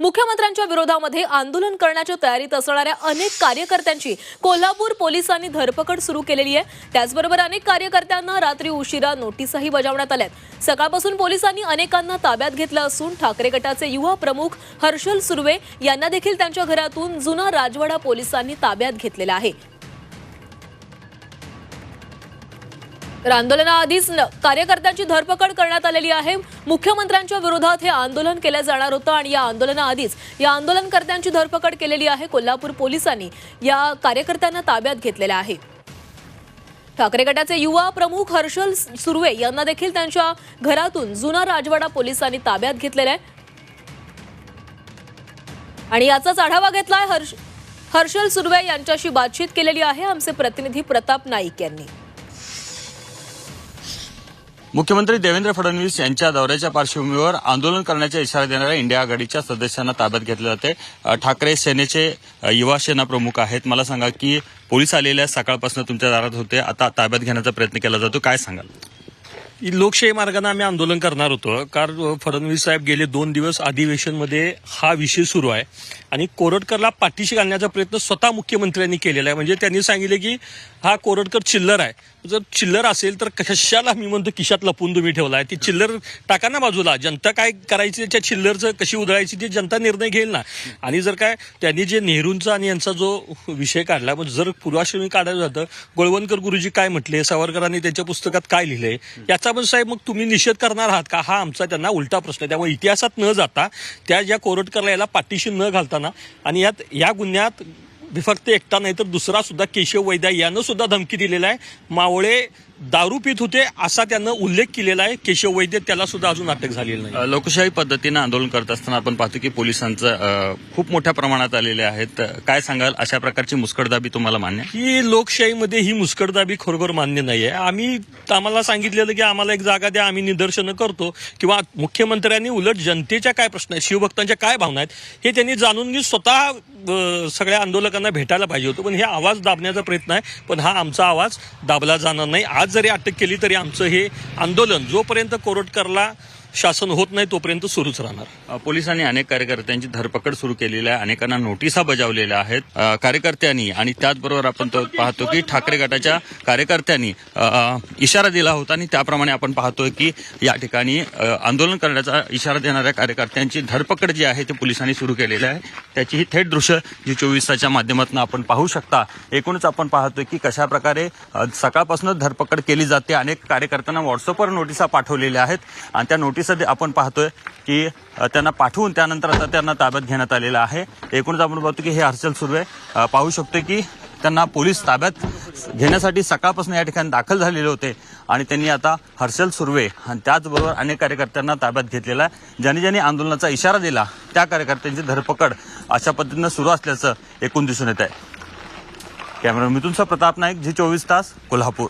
मुख्यमंत्र्यांच्या विरोधामध्ये आंदोलन करण्याच्या तयारीत असणाऱ्या अनेक कार्यकर्त्यांची कोल्हापूर पोलिसांनी धरपकड सुरू केलेली आहे. त्याचबरोबर अनेक कार्यकर्त्यांना रात्री उशिरा नोटीसही बजावण्यात आल्यात. सकाळपासून पोलिसांनी अनेकांना ताब्यात घेतलं असून ठाकरे गटाचे युवा प्रमुख हर्षल सुर्वे यांना देखील त्यांच्या घरातून जुना राजवाडा पोलिसांनी ताब्यात घेतलेला आहे. तर आंदोलनाआधीच न- कार्यकर्त्यांची धरपकड करण्यात आलेली आहे. मुख्यमंत्र्यांच्या विरोधात हे आंदोलन केलं जाणार होतं आणि या आंदोलनाआधीच या आंदोलनकर्त्यांची धरपकड केलेली आहे कोल्हापूर पोलिसांनी. या कार्यकर्त्यांना ताब्यात घेतलेलं आहे. ठाकरे गटाचे युवा प्रमुख हर्षल सुर्वे यांना देखील त्यांच्या घरातून जुना राजवाडा पोलिसांनी ताब्यात घेतलेला आहे. आणि याचाच आढावा घेतलाय हर्ष हर्षल सुर्वे यांच्याशी बातचीत केलेली आहे. आमचे प्रतिनिधी प्रताप नाईक यांनी. मुख्यमंत्री देवेंद्र फडणवीस यांच्या दौऱ्याच्या पार्श्वभूमीवर आंदोलन करण्याचा इशारा देणाऱ्या इंडिया आघाडीच्या सदस्यांना ताब्यात घेतले जाते ठाकरे सेनेचे युवा सेना प्रमुख आहेत. मला सांगा की पोलीस आलेल्या सकाळपासून तुमच्या दारात होते. आता ताब्यात घेण्याचा प्रयत्न केला जातो. काय सांगाल? लोकशाही मार्गाने आम्ही आंदोलन करणार होतो. कारण फडणवीस साहेब गेले दोन दिवस अधिवेशनमध्ये हा विषय सुरू आहे. आणि कोरटकरला पाठीशी घालण्याचा प्रयत्न स्वतः मुख्यमंत्र्यांनी केलेला आहे. म्हणजे त्यांनी सांगितले की हा कोरटकर चिल्लर आहे. जर चिल्लर असेल तर कशाला मी म्हणतो किशात लपून तुम्ही ठेवला आहे ती चिल्लर टाका ना बाजूला. जनता काय करायची? त्या चिल्लरचं कशी उधळायची? ती जनता निर्णय घेईल ना. आणि जर काय त्यांनी जे नेहरूंचा आणि यांचा जो विषय काढला मग जर पूर्वाश्रमी काढायला जातं गोळवणकर गुरुजी काय म्हटले? सावरकरांनी त्यांच्या पुस्तकात काय लिहिले याचा पण साहेब मग तुम्ही निषेध करणार आहात का? हा आमचा त्यांना उलटा प्रश्न आहे. त्यामुळे इतिहासात न जाता त्या ज्या कोरटकरला याला पाठीशी न घालताना आणि यात या गुन्ह्यात फक्त एकटा नाही तर दुसरा सुद्धा केशव वैद्या यानं सुद्धा धमकी दिलेला आहे. मावळे दारू पित होते असा त्यानं उल्लेख केलेला आहे. केशव वैद्य त्याला सुद्धा अजून अटक झालेली नाही. लोकशाही पद्धतीनं आंदोलन करत असताना आपण पाहतो की पोलिसांचं खूप मोठ्या प्रमाणात आलेले आहेत. काय सांगाल? अशा प्रकारची मुस्कटदाबी तुम्हाला मान्य? ही लोकशाहीमध्ये ही मुस्कटदाबी खरोखर मान्य नाही आहे. आम्ही आम्हाला सांगितलेलं की आम्हाला एक जागा द्या आम्ही निदर्शनं करतो. किंवा मुख्यमंत्र्यांनी उलट जनतेच्या काय प्रश्न आहेत शिवभक्तांच्या काय भावना आहेत हे त्यांनी जाणून घेऊन स्वतः सगळ्या आंदोलकांना भेटायला पाहिजे होतं. पण हे आवाज दाबण्याचा प्रयत्न आहे. पण हा आमचा आवाज दाबला जाणार नाही. आज जरी अटक केली तरी आमचं हे आंदोलन जोपर्यंत कोरटकरला शासन होत नाही तोपर्यंत सुरूच राहणार. पोलिसांनी अनेक कार्यकर्त्यांची धरपकड सुरू केलेली आहे अनेकांना नोटिसा बजावलेल्या आहेत. कार्यकर्त्यांनी आणि त्याचबरोबर आपण तो पाहतो की ठाकरे गटाच्या कार्यकर्त्यांनी इशारा दिला होता आणि त्याप्रमाणे आपण पाहतोय की या ठिकाणी आंदोलन करण्याचा इशारा देणाऱ्या कार्यकर्त्यांची धरपकड जी आहे ती पोलिसांनी सुरू केलेली आहे. त्याची ही थेट दृश्य जी चोवीस तासच्या माध्यमातून आपण पाहू शकता. एकूणच आपण पाहतोय की कशा प्रकारे सकाळपासूनच धरपकड केली जाते. अनेक कार्यकर्त्यांना व्हॉट्सअपवर नोटिसा पाठवलेल्या आहेत आणि त्या नोटिसा दे- आपण पाहतोय की त्यांना पाठवून त्यानंतर आता त्यांना ताब्यात घेण्यात आलेलं आहे. एकूणच आपण बघतो की हे हर्षल सुर्वे पाहू शकतो की त्यांना पोलीस ताब्यात घेण्यासाठी सकाळपासून या ठिकाणी दाखल झालेले होते आणि त्यांनी आता हर्षल सुर्वे आणि त्याचबरोबर अनेक कार्यकर्त्यांना ताब्यात घेतलेला आहे. ज्यांनी ज्यांनी आंदोलनाचा इशारा दिला त्या कार्यकर्त्यांची धरपकड अशा पद्धतीनं सुरू असल्याचं एकूण दिसून येत आहे. कॅमेरा मिथुनचा प्रताप नाईक जी चोवीस तास कोल्हापूर.